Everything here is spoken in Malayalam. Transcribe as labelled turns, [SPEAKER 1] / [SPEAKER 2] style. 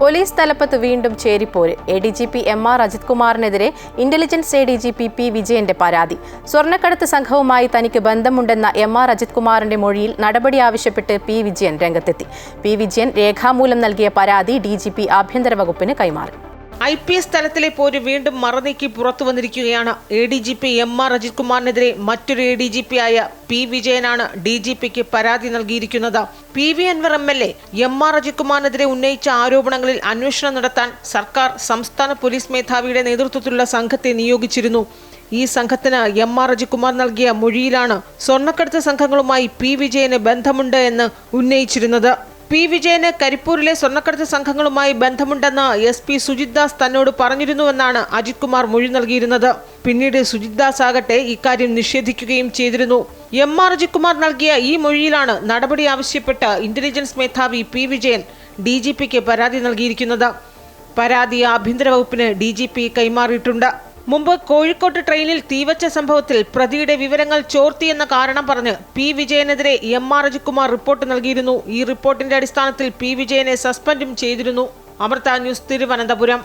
[SPEAKER 1] പോലീസ് തലപ്പത്ത് വീണ്ടും ചേരിപ്പോര്. A D G P M R Ajith കുമാറിനെതിരെ intelligence A D G P P വിജയന്റെ പരാതി. സ്വർണക്കടത്ത് സംഘവുമായി തനിക്ക് ബന്ധമുണ്ടെന്ന എം ആർ അജിത് കുമാറിന്റെ മൊഴിയിൽ നടപടി ആവശ്യപ്പെട്ട് പി വിജയൻ രംഗത്തെത്തി. പി വിജയൻ രേഖാമൂലം നൽകിയ പരാതി ഡി ജി പി ആഭ്യന്തര വകുപ്പിന് കൈമാറി.
[SPEAKER 2] ഐ പി എസ് തലത്തിലെ പോര് വീണ്ടും മറനീക്കി പുറത്തു വന്നിരിക്കുകയാണ്. A D G P M R Ajith കുമാറിനെതിരെ മറ്റൊരു എ ഡി ജി പി ആയ പി വിജയനാണ് ഡി ജി പിക്ക് പരാതി നൽകിയിരിക്കുന്നത്. P V Anvar M L A M R Ajith കുമാറിനെതിരെ ഉന്നയിച്ച ആരോപണങ്ങളിൽ അന്വേഷണം നടത്താൻ സർക്കാർ സംസ്ഥാന പോലീസ് മേധാവിയുടെ നേതൃത്വത്തിലുള്ള സംഘത്തെ നിയോഗിച്ചിരുന്നു. ഈ സംഘത്തിന് എം ആർ അജിത് കുമാർ നൽകിയ മൊഴിയിലാണ് സ്വർണക്കടത്ത് സംഘങ്ങളുമായി പി വിജയന് ബന്ധമുണ്ട് എന്ന് ഉന്നയിച്ചിരുന്നത്. പി വിജയന് കരിപ്പൂരിലെ സ്വർണക്കടത്ത് സംഘങ്ങളുമായി ബന്ധമുണ്ടെന്ന് എസ് പി സുജിത് ദാസ് തന്നോട് പറഞ്ഞിരുന്നുവെന്നാണ് അജിത് കുമാർ മൊഴി നൽകിയിരുന്നത്. പിന്നീട് സുജിത് ദാസ് ആകട്ടെ ഇക്കാര്യം നിഷേധിക്കുകയും ചെയ്തിരുന്നു. എം ആർ അജിത് കുമാർ നൽകിയ ഈ മൊഴിയിലാണ് നടപടി ആവശ്യപ്പെട്ട് ഇന്റലിജൻസ് മേധാവി പി വിജയൻ ഡി ജി പിക്ക് പരാതി നൽകിയിരിക്കുന്നത്. പരാതി ആഭ്യന്തര വകുപ്പിന് ഡി ജി പി കൈമാറിയിട്ടുണ്ട്. മുമ്പ് കോഴിക്കോട്ട് ട്രെയിനിൽ തീവച്ച സംഭവത്തിൽ പ്രതിയുടെ വിവരങ്ങൾ ചോർത്തിയെന്ന കാരണം പറഞ്ഞ് പി വിജയനെതിരെ എം ആർ അജികുമാർ റിപ്പോർട്ട് നൽകിയിരുന്നു. ഈ റിപ്പോർട്ടിന്റെ അടിസ്ഥാനത്തിൽ പി വിജയനെ സസ്പെൻഡും ചെയ്തിരുന്നു. അമൃത ന്യൂസ് തിരുവനന്തപുരം.